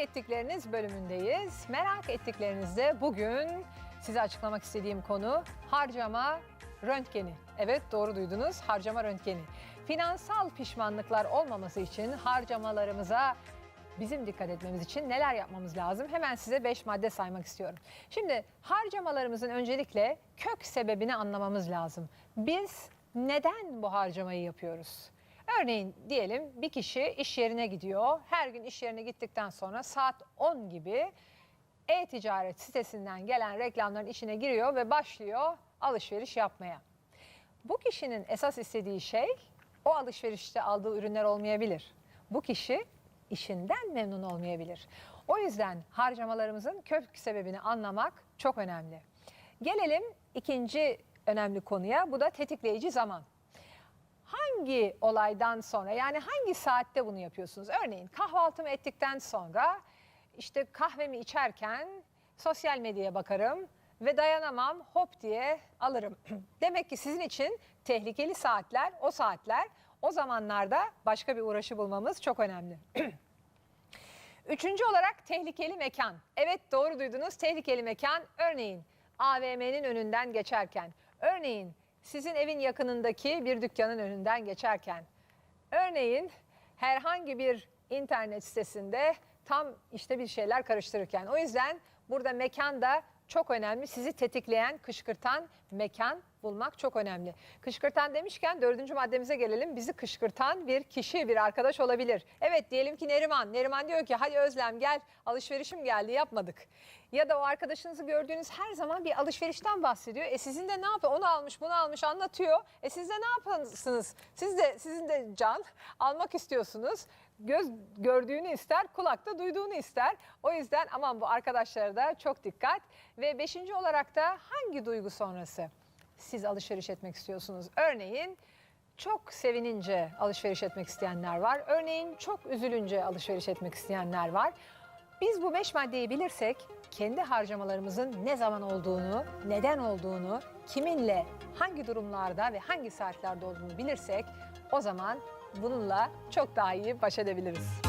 ettikleriniz bölümündeyiz. Merak ettiklerinizde bugün size açıklamak istediğim konu harcama röntgeni. Evet doğru duydunuz harcama röntgeni. Finansal pişmanlıklar olmaması için harcamalarımıza bizim dikkat etmemiz için neler yapmamız lazım? Hemen size 5 madde saymak istiyorum. Şimdi harcamalarımızın öncelikle kök sebebini anlamamız lazım. Biz neden bu harcamayı yapıyoruz? Örneğin diyelim bir kişi iş yerine gidiyor. Her gün iş yerine gittikten sonra saat 10 gibi e-ticaret sitesinden gelen reklamların içine giriyor ve başlıyor alışveriş yapmaya. Bu kişinin esas istediği şey o alışverişte aldığı ürünler olmayabilir. Bu kişi işinden memnun olmayabilir. O yüzden harcamalarımızın kök sebebini anlamak çok önemli. Gelelim ikinci önemli konuya. Bu da tetikleyici zaman hangi olaydan sonra yani hangi saatte bunu yapıyorsunuz? Örneğin kahvaltımı ettikten sonra işte kahvemi içerken sosyal medyaya bakarım ve dayanamam hop diye alırım. Demek ki sizin için tehlikeli saatler o saatler o zamanlarda başka bir uğraşı bulmamız çok önemli. Üçüncü olarak tehlikeli mekan. Evet doğru duydunuz tehlikeli mekan. Örneğin AVM'nin önünden geçerken, örneğin sizin evin yakınındaki bir dükkanın önünden geçerken, örneğin herhangi bir internet sitesinde tam işte bir şeyler karıştırırken. O yüzden burada mekan da çok önemli. Sizi tetikleyen, kışkırtan mekan bulmak çok önemli. Kışkırtan demişken dördüncü maddemize gelelim. Bizi kışkırtan bir kişi, bir arkadaş olabilir. Evet diyelim ki Neriman. Neriman diyor ki hadi Özlem gel alışverişim geldi yapmadık. Ya da o arkadaşınızı gördüğünüz her zaman bir alışverişten bahsediyor. E sizin de ne yapıyor? Onu almış bunu almış anlatıyor. E siz de ne yapıyorsunuz? Siz de sizin de can almak istiyorsunuz. Göz gördüğünü ister, kulak da duyduğunu ister. O yüzden aman bu arkadaşlara da çok dikkat. Ve beşinci olarak da hangi duygu sonrası siz alışveriş etmek istiyorsunuz? Örneğin çok sevinince alışveriş etmek isteyenler var. Örneğin çok üzülünce alışveriş etmek isteyenler var. Biz bu beş maddeyi bilirsek kendi harcamalarımızın ne zaman olduğunu, neden olduğunu, kiminle, hangi durumlarda ve hangi saatlerde olduğunu bilirsek o zaman bununla çok daha iyi baş edebiliriz.